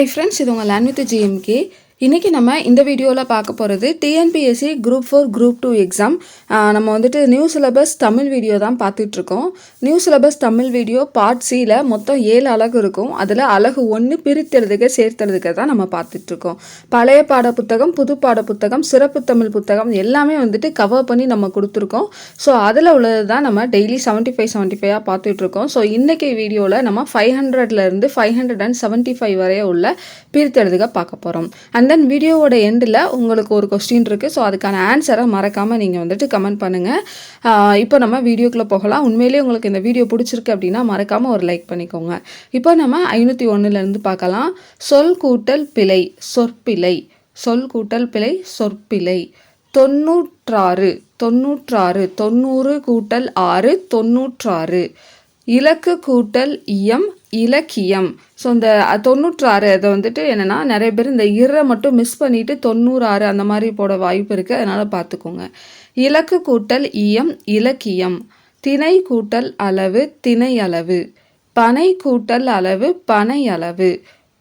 Hi friends இது உங்கள் land with GMK இன்றைக்கி நம்ம இந்த வீடியோவில் பார்க்க போகிறது TNPSC group four group two exam நம்ம வந்துட்டு நியூ சிலபஸ் தமிழ் வீடியோ தான் பார்த்துட்ருக்கோம் new syllabus Tamil video part சியில் மொத்தம் ஏழு அழகு இருக்கும். அதில் அழகு ஒன்று பிரித்தெழுதுக சேர்த்தெழுதுக தான் நம்ம பார்த்துட்ருக்கோம் பழைய பாட புத்தகம் புது பாட புத்தகம் சிறப்பு தமிழ் புத்தகம் எல்லாமே வந்துட்டு கவர் பண்ணி நம்ம கொடுத்துருக்கோம். ஸோ அதில் உள்ளது தான் நம்ம டெய்லி செவன்ட்டி ஃபைவ் செவன்ட்டி ஃபைவாக பார்த்துட்ருக்கோம் ஸோ இன்றைக்கி வீடியோவில் நம்ம ஃபைவ் ஹண்ட்ரட்லேருந்து five hundred and seventy five வரைய உள்ள பிரித்தெழுதுக பார்க்க போகிறோம் அண்ட் தென் வீடியோவோட எண்டில் உங்களுக்கு ஒரு கொஸ்டின் இருக்குது ஸோ அதுக்கான ஆன்சரை மறக்காமல் நீங்கள் வந்துட்டு கமெண்ட் பண்ணுங்கள் இப்போ நம்ம வீடியோக்குள்ளே போகலாம். உண்மையிலேயே உங்களுக்கு இந்த வீடியோ பிடிச்சிருக்கு அப்படின்னா மறக்காமல் ஒரு லைக் பண்ணிக்கோங்க. இப்போ நம்ம ஐநூற்றி ஒன்றுலேருந்து பார்க்கலாம். சொல் கூட்டல் பிழை சொற்பிழை. சொல் கூட்டல் பிழை சொற்பிழை. தொண்ணூற்றாறு தொண்ணூற்றாறு தொண்ணூறு கூட்டல் ஆறு தொண்ணூற்றாறு. இலக்கு கூட்டல் இயம் இலக்கியம். ஸோ இந்த தொண்ணூற்றாறு அதை வந்துட்டு என்னென்னா நிறைய பேர் இந்த இரை மட்டும் மிஸ் பண்ணிவிட்டு தொண்ணூறாறு அந்த மாதிரி போட வாய்ப்பு இருக்குது அதனால் பார்த்துக்கோங்க இலக்கு கூட்டல் இயம் இலக்கியம். திணை கூட்டல் அளவு திணை அளவு. பனை கூட்டல் அளவு பனை அளவு.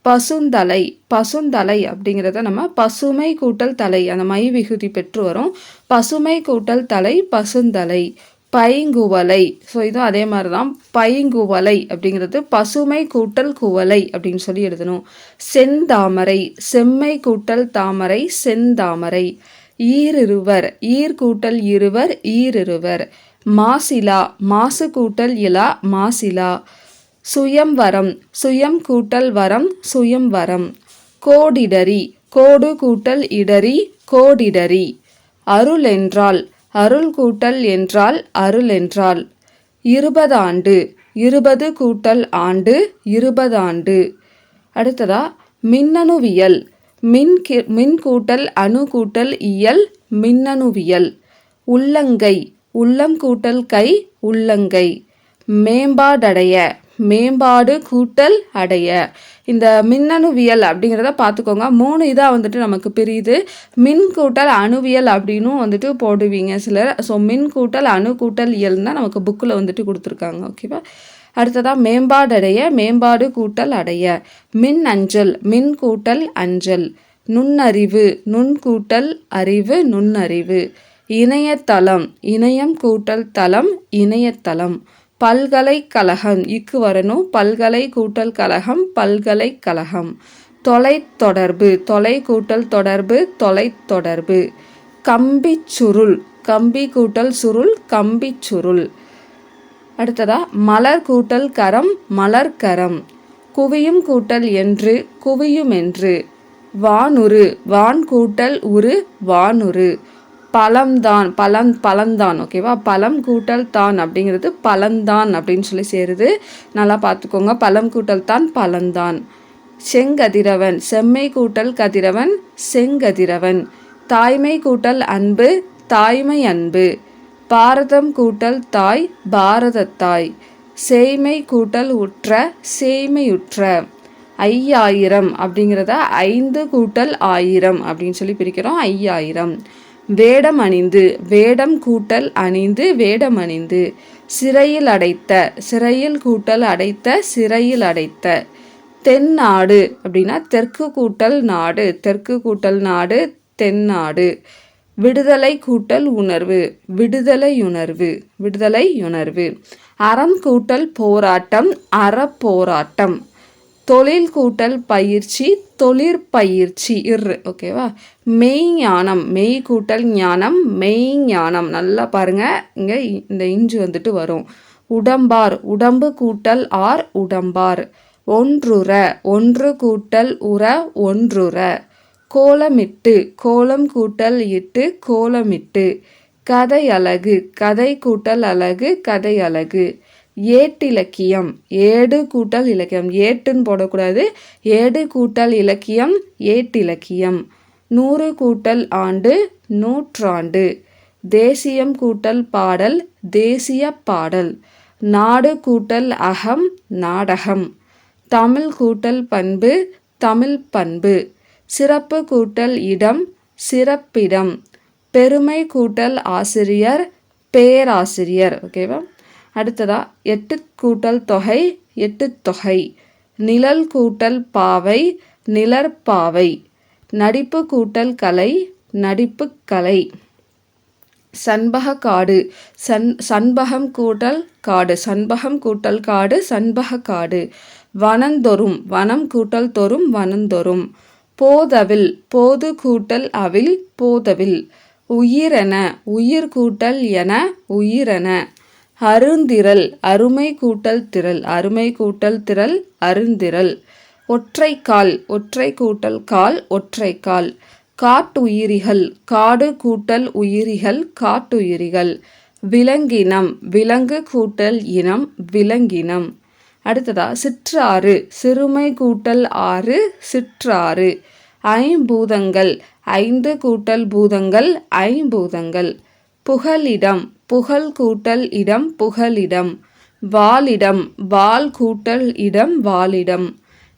பசுந்தலை பசுந்தலை அப்படிங்கிறத நம்ம பசுமை கூட்டல் தலை அந்த மை விகுதி பெற்று வரும். பசுமை கூட்டல் தலை பசுந்தலை. பைங்குவலை. ஸோ இதுவும் அதே மாதிரி தான் பைங்குவலை அப்படிங்கிறது பசுமை கூட்டல் குவலை அப்படின்னு சொல்லி எழுதணும். செந்தாமரை செம்மை கூட்டல் தாமரை செந்தாமரை. ஈரிருவர் ஈர் கூட்டல் இருவர் ஈரிருவர். மாசிலா மாசு கூட்டல் இலா மாசிலா. சுயம் வரம் சுயம் கூட்டல் வரம் சுயம் வரம். கோடிடரி கோடு கூட்டல் இடரி கோடிடரி. அருள் என்றால் அருள் கூட்டல் என்றால் அருள் என்றால். இருபதாண்டு இருபது கூட்டல் ஆண்டு இருபதாண்டு அடுத்ததா மின்னணுவியல். மின் மின் கூட்டல் அணு கூட்டல் இயல் மின்னணுவியல். உள்ளங்கை உள்ளம் கூட்டல் கை உள்ளங்கை. மேம்பாடடைய மேம்பாடு கூட்டல் அடைய. இந்த மின்னணுவியல் அப்படிங்கிறத பார்த்துக்கோங்க. மூணு இதாக வந்துட்டு நமக்கு பிரியுது. மின் கூட்டல் அணுவியல் அப்படின்னும் வந்துட்டு போடுவீங்க சிலர். ஸோ மின் கூட்டல் அணு கூட்டல் இயல் தான் நமக்கு புக்கில் வந்துட்டு கொடுத்துருக்காங்க. ஓகேவா அடுத்ததாக மேம்பாடு அடைய மேம்பாடு கூட்டல் அடைய. மின் அஞ்சல் மின் கூட்டல் அஞ்சல். நுண்ணறிவு நுண்கூட்டல் அறிவு நுண்ணறிவு. இணையதளம் இணையம் கூட்டல் தளம் இணையதளம். பல்கலைக்கழகம். இக்கு வரணும். பல்கலை கூட்டல் கழகம் பல்கலைக்கழகம். தொலைத்தொடர்பு. தொலை கூட்டல் தொடர்பு தொலைத்தொடர்பு. கம்பி சுருள் கம்பி கூட்டல் சுருள் கம்பி சுருள் அடுத்ததா மலர் கூட்டல் கரம் மலர்கரம். குவியும் கூட்டல் என்று குவியும் என்று வானுரு வான் கூட்டல் உரு வானுரு பழம்தான் பழம் பழம்தான் ஓகேவா பழம் கூட்டல் தான் அப்படிங்கிறது பழந்தான் அப்படின்னு சொல்லி சேருது. நல்லா பார்த்துக்கோங்க. பழம் கூட்டல் தான் பழந்தான் செங்கதிரவன் செம்மை கூட்டல் கதிரவன் செங்கதிரவன். தாய்மை கூட்டல் அன்பு தாய்மை அன்பு. பாரதம் கூட்டல் தாய் பாரதத்தாய் சேய்மை கூட்டல் உற்ற சேய்மையுற்ற. ஐயாயிரம் அப்படிங்கிறத ஐந்து கூட்டல் ஆயிரம் அப்படின்னு சொல்லி பிரிக்கிறோம். ஐயாயிரம். வேடம் அணிந்து வேடம் கூட்டல் அணிந்து வேடம் அணிந்து. சிறையில் அடைத்த சிறையில் கூட்டல் அடைத்த சிறையில் அடைத்த. தென்னாடு அப்படின்னா தெற்கு கூட்டல் நாடு தெற்கு கூட்டல் நாடு தென்னாடு விடுதலை கூட்டல் உணர்வு விடுதலை உணர்வு விடுதலை உணர்வு. அறம் கூட்டல் போராட்டம் அறப்போராட்டம். தொழில் கூட்டல் பயிற்சி தொழிற்பயிற்சி இர் ஓகேவா மெய் ஞானம் மெய் கூட்டல் ஞானம் மெய் ஞானம். நல்லா பாருங்கள் இங்கே இந்த இஞ்சு வந்துட்டு வரும். உடம்பார் உடம்பு கூட்டல் ஆர் உடம்பார். ஒன்றுற ஒன்று கூட்டல் உற ஒன்றுற. கோலமிட்டு கோலம் கூட்டல் இட்டு கோலமிட்டு. கதை அழகு கதை கூட்டல் அழகு கதை அழகு. ஏட்டிலக்கியம். ஏடு கூட்டல் இலக்கியம். ஏட்டுன்னு போடக்கூடாது. ஏடு கூட்டல் இலக்கியம் ஏட்டிலக்கியம். நூறு கூட்டல் ஆண்டு நூற்றாண்டு. தேசியம் கூட்டல் பாடல் தேசிய பாடல். நாடு கூட்டல் அகம் நாடகம். தமிழ் கூட்டல் பண்பு தமிழ் பண்பு. சிறப்பு கூட்டல் இடம் சிறப்பிடம். பெருமை கூட்டல் ஆசிரியர் பேராசிரியர். ஓகேவா? அடுத்ததா எட்டு கூட்டல் தொகை எட்டு தொகை. நிழல் கூட்டல் பாவை நிழற்பாவை நடிப்பு கூட்டல் கலை நடிப்பு கலை. சண்பக காடு சன் சண்பகம் கூட்டல் காடு சண்பகம் கூட்டல் காடு சண்பக காடு. வனந்தொரும் வனம் கூட்டல் தொறும் வனந்தொரும் போதவில் போது கூட்டல் அவில் போதவில். உயிரென உயிர் கூட்டல் என உயிரென. அருந்திரல் அருமை கூட்டல் திரள் அருமை கூட்டல் திரள் அருந்திரல் ஒற்றைக்கால் ஒற்றை கூட்டல் கால் ஒற்றைக்கால் காட்டுயிரிகள் காடு கூட்டல் உயிரிகள் காட்டுயிரிகள். விலங்கினம் விலங்கு கூட்டல் இனம் விலங்கினம். அடுத்ததா சிற்றாறு சிறுமை கூட்டல் ஆறு சிற்றாறு. ஐம்பூதங்கள் ஐந்து கூட்டல் பூதங்கள் ஐம்பூதங்கள். புகலிடம் புகழ் கூட்டல் இடம் புகலிடம். வாலிடம் வால் கூட்டல் இடம் வாலிடம்.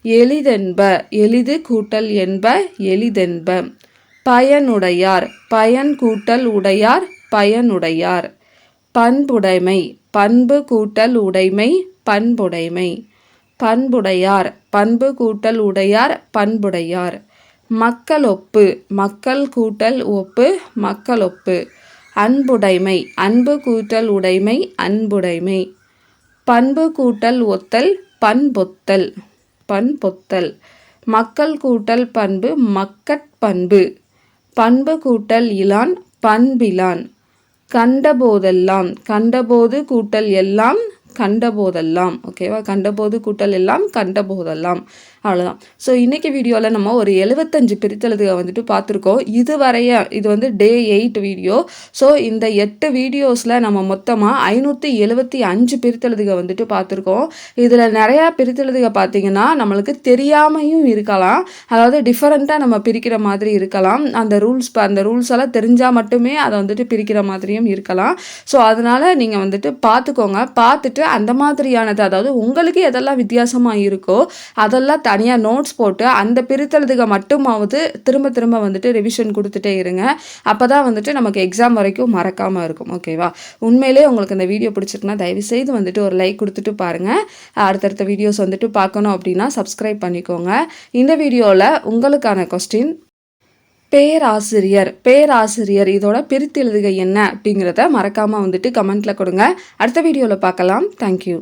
எளிதென்ப எளிது கூட்டல் என்ப எளிதென்ப. பயனுடையார் பயன் கூட்டல் உடையார் பயனுடையார். பண்புடைமை பண்பு கூட்டல் உடைமை பண்புடைமை. பண்புடையார் பண்பு கூட்டல் உடையார் பண்புடையார். மக்களொப்பு மக்கள் கூட்டல் ஒப்பு மக்களொப்பு. அன்புடைமை அன்பு கூட்டல் உடைமை அன்புடைமை. பண்பு கூட்டல் ஒத்தல் பண்பொத்தல் பண்பொத்தல். மக்கள் கூட்டல் பண்பு மக்கட்பண்பு பண்பு. கூட்டல் இலான் பண்பிலான். கண்டபோதெல்லாம் கண்டபோது கூட்டல் எல்லாம் கண்டபோதெல்லாம் ஓகேவா கண்டபோது கூட்டல் எல்லாம் கண்டபோதெல்லாம். அவ்வளோதான் ஸோ இன்றைக்கி வீடியோவில் நம்ம ஒரு எழுபத்தஞ்சு பிரித்தெழுதுக வந்துட்டு பார்த்துருக்கோம். இது வரைய இது வந்து டே எயிட் வீடியோ ஸோ இந்த எட்டு வீடியோஸில் நம்ம மொத்தமாக ஐநூற்றி எழுபத்தி அஞ்சு பிரித்தெழுதுக வந்துட்டு பார்த்துருக்கோம். இதில் நிறையா பிரித்தெழுதுக பார்த்தீங்கன்னா நம்மளுக்கு தெரியாமையும் இருக்கலாம். அதாவது டிஃப்ரெண்ட்டாக நம்ம பிரிக்கிற மாதிரி இருக்கலாம். அந்த ரூல்ஸ் அந்த ரூல்ஸ் எல்லாம் தெரிஞ்சால் மட்டுமே அதை வந்துட்டு பிரிக்கிற மாதிரியும் இருக்கலாம். ஸோ அதனால் நீங்கள் வந்துட்டு பார்த்துக்கோங்க. பார்த்துட்டு அந்த மாதிரியானது அதாவது உங்களுக்கு எதெல்லாம் வித்தியாசமாக இருக்கோ அதெல்லாம் தனியாக நோட்ஸ் போட்டு அந்த பிரித்தெழுதுக மட்டுமாவது திரும்ப திரும்ப வந்துட்டு ரிவிஷன் கொடுத்துட்டே இருங்க. அப்போ தான் வந்துட்டு நமக்கு எக்ஸாம் வரைக்கும் மறக்காமல் இருக்கும். ஓகேவா உண்மையிலே உங்களுக்கு இந்த வீடியோ பிடிச்சிருக்குன்னா தயவுசெய்து வந்துட்டு ஒரு லைக் கொடுத்துட்டு பாருங்கள் அடுத்தடுத்த வீடியோஸ் வந்துட்டு பார்க்கணும் அப்படின்னா சப்ஸ்கிரைப் பண்ணிக்கோங்க. இந்த வீடியோவில் உங்களுக்கான கொஸ்டின் பேராசிரியர் பேராசிரியர் இதோட பிரித்து எழுதுக என்ன அப்படிங்கிறத மறக்காமல் வந்துட்டு கமெண்ட்டில் கொடுங்க. அடுத்த வீடியோவில் பார்க்கலாம். தேங்க்யூ